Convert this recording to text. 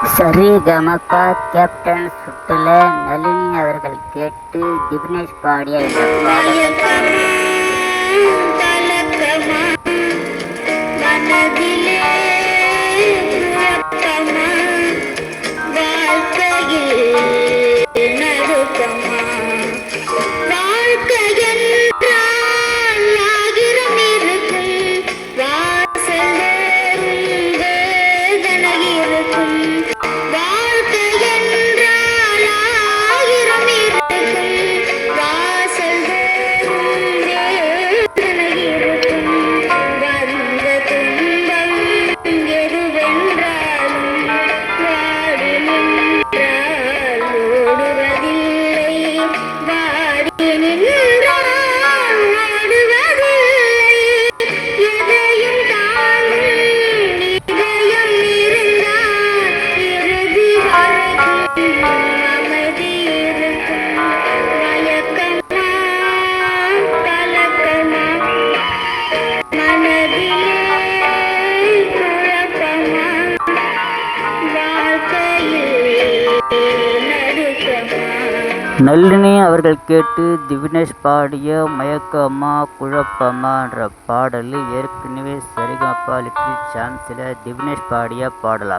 சரி கமக்கா கேப்டன் சுற்றுல நளினி அவர்கள் கேட்டு திக்னேஷ் பாடிய நளினி அவர்கள் கேட்டு திவினேஷ் பாடிய மயக்கமா குழப்பமான்ற பாடலில் ஏற்கனவே சரிகப்பா லிட்டில் சான்ஸில் திவினேஷ் பாடிய பாடலாகும்.